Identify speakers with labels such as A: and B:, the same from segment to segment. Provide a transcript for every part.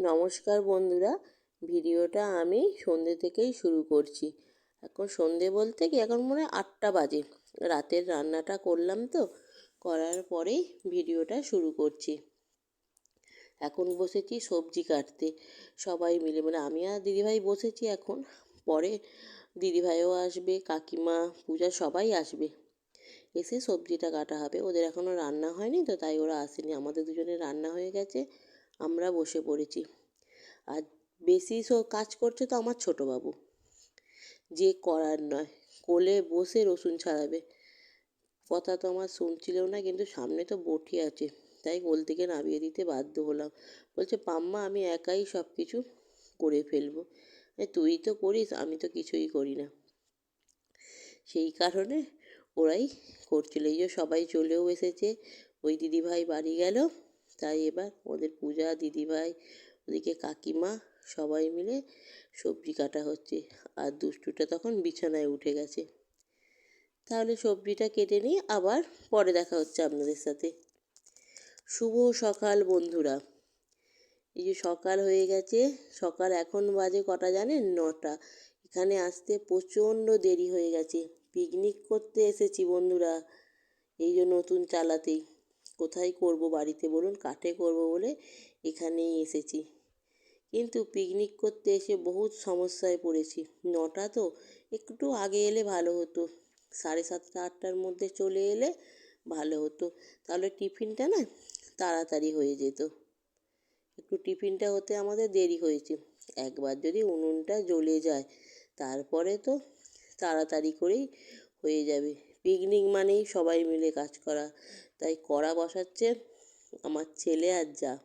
A: নমস্কার বন্ধুরা, ভিডিওটা আমি সন্ধ্যে থেকেই শুরু করছি। এখন সন্ধে বলতে কি, এখন মনে হয় আটটা বাজে। রাতের রান্নাটা করলাম তো, করার পরেই ভিডিওটা শুরু করছি। এখন বসেছি সবজি কাটতে, সবাই মিলে মানে আমি আর দিদিভাই বসেছি এখন, পরে দিদিভাইও আসবে, কাকিমা, পূজা সবাই আসবে। এসে সবজিটা কাটা হবে। ওদের এখনও রান্না হয়নি তো, তাই ওরা আসেনি। আমাদের দুজনের রান্না হয়ে গেছে। আমরা বসে পড়েছি। আর বেশি কাজ করছে তো আমার ছোটো বাবু। যে করার নয়, কোলে বসে রসুন ছাড়াবে। কথা তো আমার শুনছিলেও না, কিন্তু সামনে তো বটি আছে। তাই কোল থেকে নামিয়ে দিতে বাধ্য হলাম। বলছে, পাম্মা, আমি একাই সব কিছু করে ফেলব। তুই তো করিস, আমি তো কিছুই করি না। সেই কারণে ওরাই করছিল। এই যে সবাই চলেও এসেছে, ওই দিদিভাই বাড়ি গেল। তাই এবার ওদের পূজা, দিদিভাই, ওদিকে কাকিমা সবাই মিলে সবজি কাটা হচ্ছে। আর দুষ্টুটা তখন বিছানায় উঠে গেছে। তাহলে সবজিটা কেটে নিই আবার পরে দেখা হচ্ছে আপনাদের সাথে। শুভ সকাল বন্ধুরা। এই যে সকাল হয়ে গেছে, সকাল এখন বাজে কটা জানেন? নটা। এখানে আসতে প্রচণ্ড দেরি হয়ে গেছে। পিকনিক করতে এসেছি বন্ধুরা, এই যে নতুন চালাতেই। কোথায় করব, বাড়িতে বলুন, কাঠে করব বলে এখানেই এসেছি। কিন্তু পিকনিক করতে এসে বহুত সমস্যায় পড়েছি। নটা তো, একটু আগে এলে ভালো হতো। সাড়ে সাতটা, আটটার মধ্যে চলে এলে ভালো হতো। তাহলে টিফিনটা না তাড়াতাড়ি হয়ে যেত। একটু টিফিনটা হতে আমাদের দেরি হয়েছে। একবার যদি উনুনটা জ্বলে যায়, তারপরে তো তাড়াতাড়ি করেই হয়ে যাবে। পিকনিক মানেই সবাই মিলে কাজ করা। তাই কড়া বসাচ্ছে আমার ছেলে আর যা।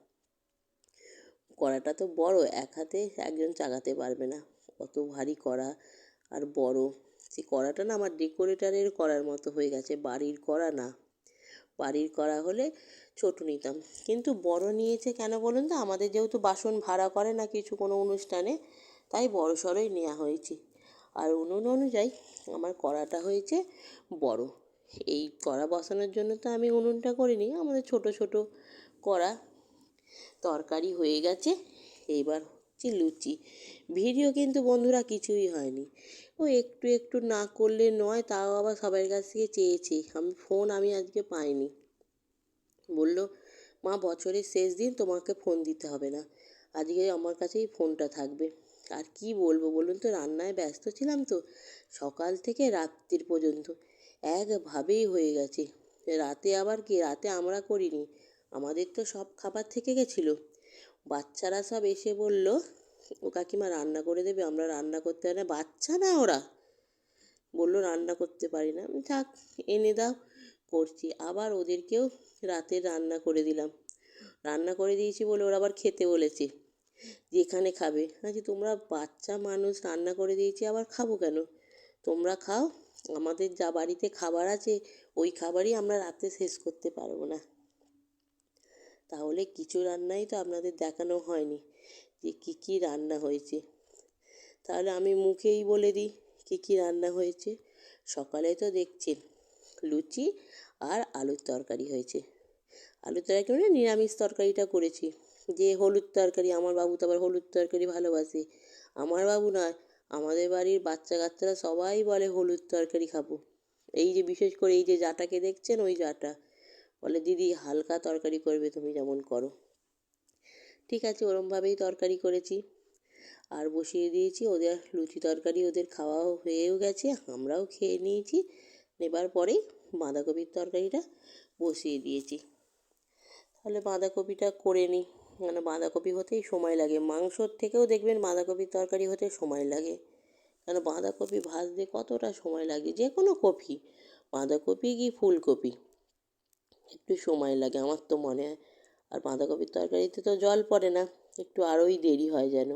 A: কড়াটা তো বড়, এক হাতে একজন চাগাতে পারবে না। অত ভারী কড়া আর বড়। সেই কড়াটা না আমার ডেকোরেটারের করার মতো হয়ে গেছে, বাড়ির কড়া না। বাড়ির করা হলে ছোট নিতাম। কিন্তু বড় নিয়েছে কেন বলুন তো? আমাদের যেহেতু বাসন ভাড়া করে না কিছু কোনো অনুষ্ঠানে, তাই বড় সড়ই নেওয়া হয়েছে। আর উনুন অনুযায়ী আমার কড়াটা হয়েছে বড়। এই কড়া বসানোর জন্য তো আমি উনুনটা করিনি, আমাদের ছোট ছোট কড়া তরকারি হয়ে গেছে। এইবার হচ্ছে লুচি। ভিডিও কিন্তু বন্ধুরা কিছুই হয়নি। ও একটু একটু না করলে নয়, তাও আবার সবার কাছ থেকে চেয়েছি। আমি ফোন আমি আজকে পাইনি। বলল, মা, বছরের শেষ দিন তোমাকে ফোন দিতে হবে না। আজকে আমার কাছেই ফোনটা থাকবে। আর কি বলব বলুন তো, রান্নায় ব্যস্ত ছিলাম তো, সকাল থেকে রাত্রির পর্যন্ত। একভাবেই হয়ে গেছে। রাতে আবার কি? রাতে আমরা করিনি। আমাদের তো সব খাবার থেকে গেছিল। বাচ্চারা সব এসে বলল, ও কাকিমা রান্না করে দেবে, আমরা রান্না করতে পারি না। বাচ্চা না ওরা। বলল, রান্না করতে পারি না। থাক, এনে দাও, করছি। আবার ওদেরকেও রাতে রান্না করে দিলাম। রান্না করে দিয়েছি বলে ওরা আবার খেতে বলেছে, যেখানে খাবে। আচ্ছা তোমরা বাচ্চা মানুষ রান্না করে দিয়েছি, আবার খাব কেন? তোমরা খাও আমাদের যা বাড়িতে খাবার আছে, ওই খাবারই আমরা রাতে শেষ করতে পারব না। তাহলে কিছু রান্নাই তো আপনাদের দেখানো হয়নি যে কী কী রান্না হয়েছে। তাহলে আমি মুখেই বলে দিই কী কী রান্না হয়েছে। সকালে তো দেখছেন লুচি আর আলুর তরকারি হয়েছে। আলুর তরকারি মানে নিরামিষ তরকারিটা করেছি। যে হলুদ তরকারি, আমার বাবু তো আবার হলুদ তরকারি ভালোবাসে। আমার বাবু নয় আমাদের বাড়ির বাচ্চা কাচ্চারা সবাই বলে হলুদ তরকারি খাব। এই যে বিশেষ করে এই যে জাটাকে দেখছেন, ওই জাটা। বলে, দিদি, হালকা তরকারি করবে, তুমি যেমন করো। ঠিক আছে, ওরমভাবেই তরকারি করেছি। আর বসিয়ে দিয়েছি, ওদের লুচি তরকারি ওদের খাওয়াও হয়েও গেছে, আমরাও খেয়ে নিয়েছি। নেবার পরেই বাঁধাকপির তরকারিটা বসিয়ে দিয়েছি। তাহলে বাঁধাকপিটা করে নিই। মানে বাঁধাকপি হতেই সময় লাগে। মাংসর থেকেও দেখবেন বাঁধাকপির তরকারি হতে সময় লাগে। কেন বাঁধাকপি ভাজতে কতটা সময় লাগে? যে কোনো কপি। বাঁধাকপি কি ফুলকপি? একটু সময় লাগে আমার তো মনে হয়। আর বাঁধাকপির তরকারিতে তো জল পড়ে না। একটু আরোই দেরি হয় যেন।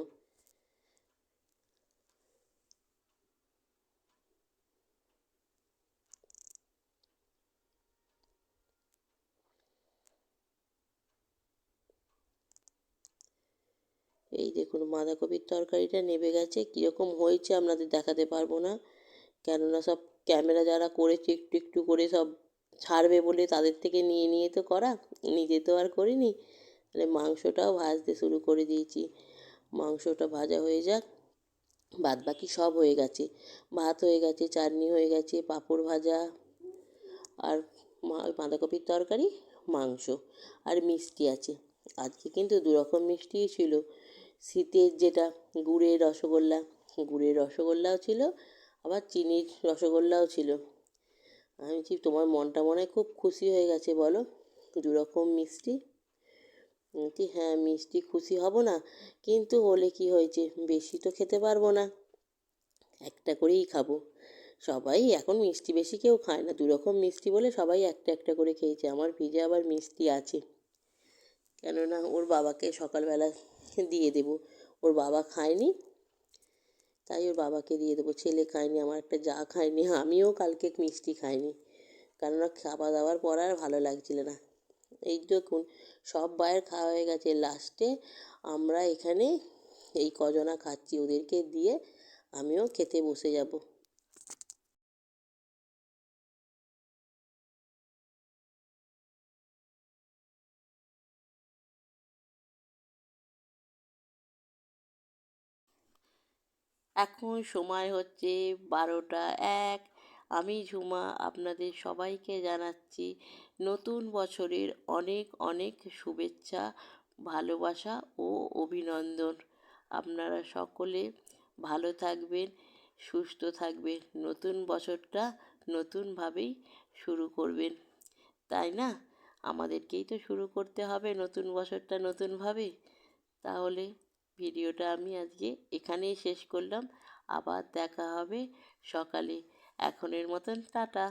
A: এই দেখুন, বাঁধাকপির তরকারিটা নেবে গেছে। কীরকম হয়েছে আপনাদের দেখাতে পারব না। কেননা সব ক্যামেরা যারা করেছে, একটু একটু করে সব ছাড়বে বলে তাদের থেকে নিয়ে নিয়ে তো করা। নিজে তো আর করিনি। তাহলে মাংসটাও ভাজতে শুরু করে দিয়েছি। মাংসটা ভাজা হয়ে যাক। বাদ বাকি সব হয়ে গেছে। ভাত হয়ে গেছে, চাটনি হয়ে গেছে, পাঁপড় ভাজা আর বাঁধাকপির তরকারি, মাংস আর মিষ্টি আছে। আজকে কিন্তু দু রকম মিষ্টিই ছিল। শীতের যেটা গুড়ের রসগোল্লা, গুড়ের রসগোল্লাও ছিল, আবার চিনির রসগোল্লাও ছিল। আমি বলছি তোমার মনটা মনে খুব খুশি হয়ে গেছে, বলো? দু রকম মিষ্টি বলছি হ্যাঁ মিষ্টি খুশি হব না, কিন্তু হলে কি হয়েছে? বেশি তো খেতে পারব না। একটা করেই খাব। সবাই এখন মিষ্টি বেশি কেউ খায় না। দু রকম মিষ্টি বলে সবাই একটা একটা করে খেয়েছে। আমার ফ্রিজে আবার মিষ্টি আছে। কেননা ওর বাবাকে সকালবেলা দিয়ে দেবো। ওর বাবা খায়নি, তাই ওর বাবাকে দিয়ে দেবো। ছেলে খায়নি, আমার একটা যা খায়নি, আমিও কালকে মিষ্টি খাইনি। কেননা খাওয়া দাওয়ার পর আর ভালো লাগছিল না। এই দেখুন, সব বায়ের খাওয়া হয়ে গেছে। লাস্টে আমরা এখানে এই কজনা খাচ্ছি, ওদেরকে দিয়ে আমিও খেতে বসে যাব। এখন সময় হচ্ছে বারোটা এক। আমি ঝুমা আপনাদের সবাইকে জানাচ্ছি নতুন বছরের অনেক অনেক শুভেচ্ছা, ভালোবাসা ও অভিনন্দন। আপনারা সকলে ভালো থাকবেন, সুস্থ থাকবেন, নতুন বছরটা নতুনভাবেই শুরু করবেন। তাই না? আমাদেরকেই তো শুরু করতে হবে নতুন বছরটা নতুনভাবে। তাহলে ভিডিওটা আমি আজকে এখানেই শেষ করলাম। আবার দেখা হবে সকালে। এখনের মতন টাটা।